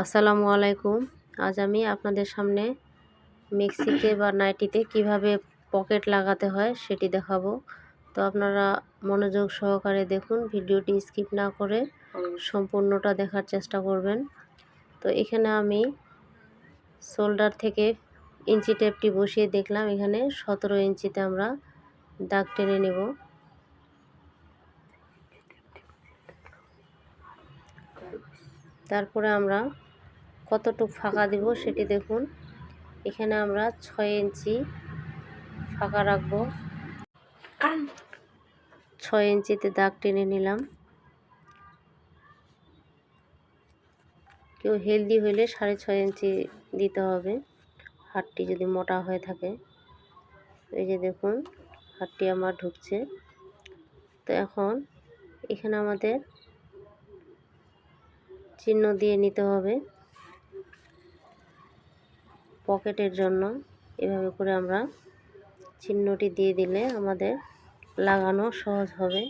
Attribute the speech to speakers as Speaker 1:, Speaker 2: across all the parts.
Speaker 1: আসসালামু আলাইকুম। আজ আমি আপনাদের সামনে মেক্সিতে বা নাইটিতে কীভাবে পকেট লাগাতে হয় সেটি দেখাবো। তো আপনারা মনোযোগ সহকারে দেখুন, ভিডিওটি স্কিপ না করে সম্পূর্ণটা দেখার চেষ্টা করবেন। তো এখানে আমি শোল্ডার থেকে ইঞ্চি টেপটি বসিয়ে দেখলাম। এখানে সতেরো ইঞ্চিতে আমরা দাগ টেনে নেব। তারপরে আমরা কতটুকু ফাঁকা দিব সেটি দেখুন। এখানে আমরা ছয় ইঞ্চি ফাঁকা রাখব। ছয় ইঞ্চিতে দাগ টেনে নিলাম। কেউ হেলদি হলে সাড়ে ছয় ইঞ্চি দিতে হবে। হাটটি যদি মোটা হয়ে থাকে। এই যে দেখুন হাটটি আমার ঢুকছে। তো এখন এখানে আমাদের চিহ্ন দিয়ে নিতে হবে পকেটের জন্য। এভাবে করে আমরা চিহ্নটি দিয়ে দিলে আমাদের লাগানো সহজ হবে।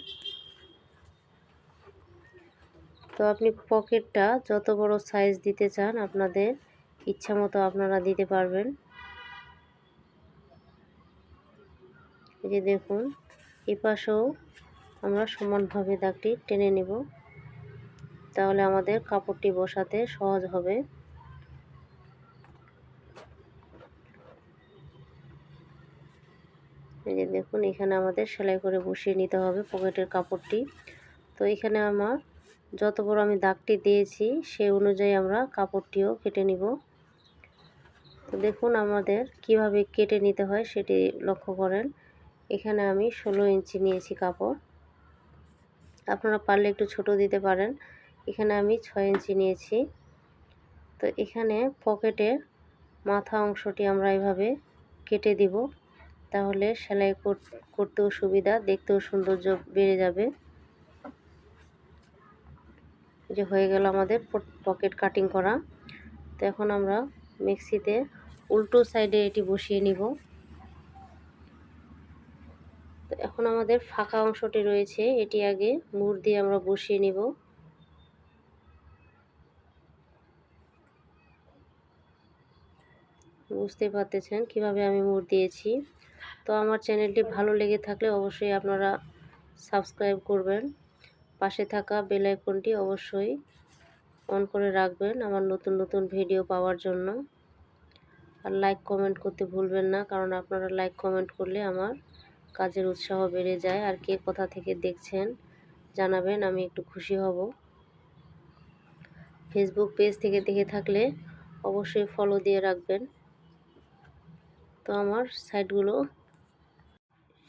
Speaker 1: তো আপনি পকেটটা যত বড় সাইজ দিতে চান, আপনাদের ইচ্ছা মতো আপনারা দিতে পারবেন। এই যে দেখুন, এপাশেও আমরা সমানভাবে দাগটি টেনে নেব। তাহলে আমাদের কাপড়টি বসাতে সহজ হবে। এই যে দেখুন, এখানে আমাদের সেলাই করে বসিয়ে নিতে হবে পকেটের কাপড়টি। তো এখানে আমার যত বড় আমি দাগটি দিয়েছি সেই অনুযায়ী আমরা কাপড়টিও কেটে নিব। তো দেখুন, আমাদের কীভাবে কেটে নিতে হয় সেটি লক্ষ্য করেন। এখানে আমি ষোলো ইঞ্চি নিয়েছি কাপড়। আপনারা পারলে একটু ছোট দিতে পারেন। এখানে আমি ছয় ইঞ্চি নিয়েছি। তো এখানে পকেটের মাথা অংশটি আমরা এভাবে কেটে দিব। তাহলে সেলাই করতেও সুবিধা, দেখতেও সৌন্দর্য বেড়ে যাবে। যে হয়ে গেল আমাদের পকেট কাটিং করা। তো এখন আমরা মিক্সিতে উল্টো সাইডে এটি বসিয়ে নিব। তো এখন আমাদের ফাঁকা অংশটি রয়েছে। এটি আগে মুড় দিয়ে আমরা বসিয়ে নিব। বুঝতে পারতেছেন কীভাবে আমি মুড় দিয়েছি। তো আমার চ্যানেলটি ভালো লেগে থাকলে অবশ্যই আপনারা সাবস্ক্রাইব করবেন। পাশে থাকা বেল আইকনটি অবশ্যই অন করে রাখবেন আমার নতুন নতুন ভিডিও পাওয়ার জন্য। আর লাইক কমেন্ট করতে ভুলবেন না, কারণ আপনারা লাইক কমেন্ট করলে আমার কাজের উৎসাহ বেড়ে যায়। আর কে কোথা থেকে দেখছেন জানাবেন, আমি একটু খুশি হব। ফেসবুক পেজ থেকে দেখে থাকলে অবশ্যই ফলো দিয়ে রাখবেন। তো আমার সাইডগুলো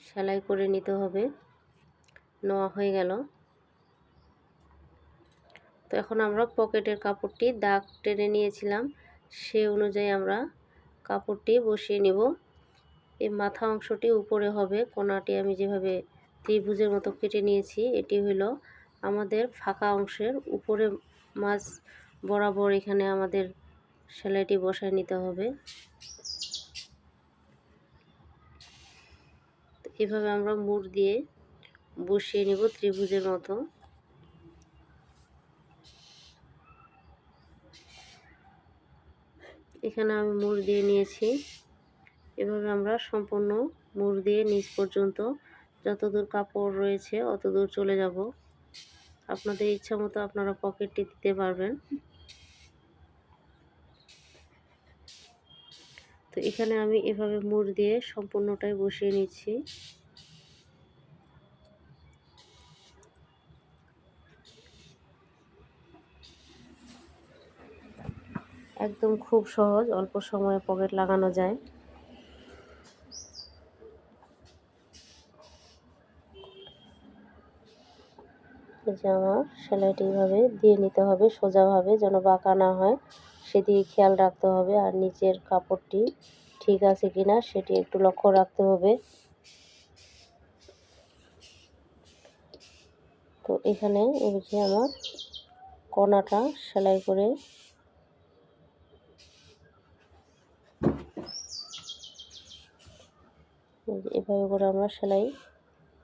Speaker 1: সেলাই করে নিতে হবে। নেওয়া হয়ে গেল। তো এখন আমরা পকেটের কাপড়টি দাগ টেনে নিয়েছিলাম, সে অনুযায়ী আমরা কাপড়টি বসিয়ে নিব। এই মাথা অংশটি উপরে হবে, কোনাটি আমি যেভাবে ত্রিভুজের মতো কেটে নিয়েছি, এটি হলো আমাদের ফাঁকা অংশের উপরে মাছ বরাবর এখানে আমাদের সেলাইটি বসায় নিতে হবে। এভাবে আমরা মুড় দিয়ে বসিয়ে নিব ত্রিভুজের মতো। এখানে আমি মুড় দিয়ে নিয়েছি। এভাবে আমরা সম্পূর্ণ মুড় দিয়ে নিচ পর্যন্ত যতদূর কাপড় রয়েছে অতদূর চলে যাব। আপনাদের ইচ্ছা মতো আপনারা পকেটটি দিতে পারবেন। তো এখানে আমি এভাবে মুড় দিয়ে সম্পূর্ণটাই বসিয়ে নিচ্ছি। একদম খুব সহজ, অল্প সময়ে পকেট লাগানো যায়। এই যে আমার সেলাইটি এইভাবে দিয়ে নিতে হবে, সোজাভাবে যেন বাঁকা না হয়। সেদিকে খেয়াল রাখতে হবে আর নিচের কাপড়টি ঠিক আছে কিনা সেটি একটু লক্ষ্য রাখতে হবে। তো এখানে এদিকে আমার কণাটা সেলাই করে এভাবে করে আমরা সেলাই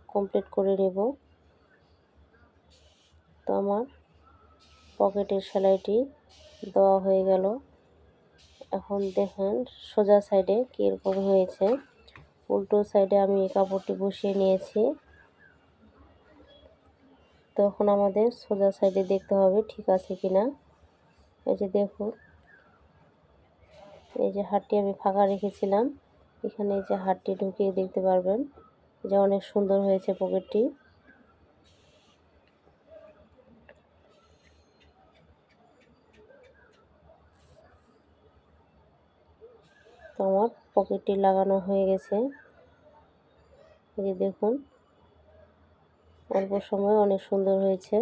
Speaker 1: কমপ্লিট করে নেব। তো আমার পকেটের সেলাইটি দেওয়া হয়ে গেল। এখন দেখেন সোজা সাইডে কীরকম হয়েছে। উল্টো সাইডে আমি এই কাপড়টি বসিয়ে নিয়েছি। তখন আমাদের সোজা সাইডে দেখতে হবে ঠিক আছে কিনা। এই যে দেখুন, এই যে হাটটি আমি ফাঁকা রেখেছিলাম। এখানে এই যে হাটটি ঢুকিয়ে দেখতে পারবেন যে অনেক সুন্দর হয়েছে পকেটটি তো আমার পকেটটি লাগানো হয়ে গেছে। এই যে দেখুন, অল্প সময় অনেক সুন্দর হয়েছে।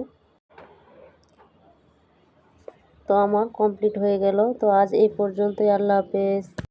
Speaker 1: তো আমার কমপ্লিট হয়ে গেল। তো আজ এই পর্যন্তই, আল্লাহ হাফেজ।